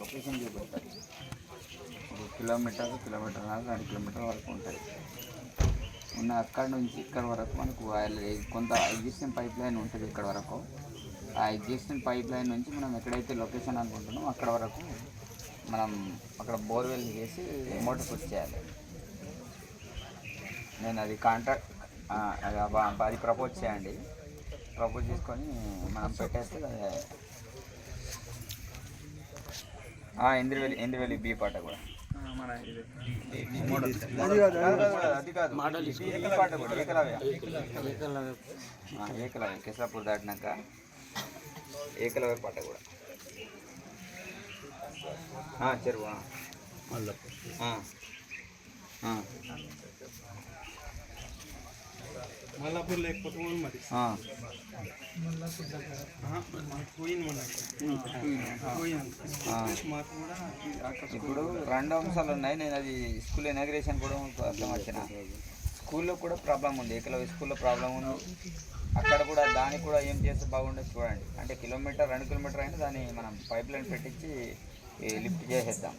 Location చూపెడతారు. ఒక kilometre kilometre నాలుగు kilometre వరకు ఉంటుంది ఉన్న అక్కడ నుంచి ఇక్కడ వరకు మనకు కొంత ఎగ్జిస్టింగ్ పైప్ లైన్ ఉంటుంది ఇక్కడ వరకు. ఆ ఎగ్జిస్టింగ్ పైప్ లైన్ నుంచి మనం ఎక్కడైతే లొకేషన్ అనుకుంటున్నామో అక్కడ వరకు మనం అక్కడ బోర్వెల్ చేసి మోటార్ పుష్ చేయాలి. నేను అది కాంట్రాక్ట్ అది ప్రపోజ్ చేయండి. ప్రపోజ్ చేసుకొని మనం పెట్టేస్తే ఇంద్రవెల్లి ఇంద్రవెల్లి బీ పాట కూడా. అది కాదు ఈ- పాట కూడా ఏకలవ్య. కిసాపూర్ దాటినాక ఏకలవ్య పాట కూడా. ఆ, చెరువు ఆ. ఆ. ఆ. మల్లాపూర్ లేకపోతే మరి ఇప్పుడు రెండు అంశాలు ఉన్నాయి. నేను అది స్కూల్ ఇనాగ్రేషన్ కూడా ప్రాబ్లం వచ్చిన. స్కూల్లో కూడా ప్రాబ్లం ఉంది. ఇక్కడ స్కూల్లో ప్రాబ్లం ఉంది. అక్కడ కూడా దానికి కూడా ఏం చేస్తే బాగుండదు చూడండి. అంటే కిలోమీటర్ రెండు కిలోమీటర్ అయినా దాన్ని మనం పైప్ లైన్ పెట్టించి లిఫ్ట్ చేసేద్దాం.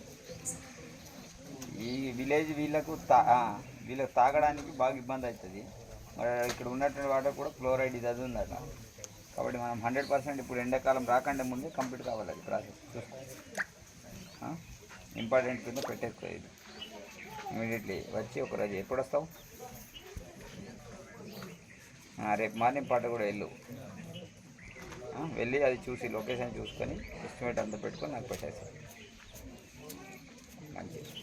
ఈ విలేజ్ వీళ్ళకు తా వీళ్ళకి తాగడానికి బాగా ఇబ్బంది అవుతుంది. ఇక్కడ ఉన్నటువంటి వాటర్ కూడా క్లోరైడ్ ఇది అది ఉందట. కాబట్టి మనం హండ్రెడ్ పర్సెంట్ ఇప్పుడు ఎండాకాలం రాకుండా ముందే కంప్లీట్ కావాలి అది ప్రాసెస్. చూసుకో ఇంపార్టెంట్ కింద పెట్టేసుకో ఇది. ఇమీడియట్లీ వచ్చి ఒక రోజు ఎప్పుడు వస్తావు రేపు మార్నింగ్ పాట కూడా వెళ్ళు. వెళ్ళి అది చూసి లొకేషన్ చూసుకొని ఎస్టిమేట్ అంతా పెట్టుకొని నాకు పెట్టేస్తాను మంచిది.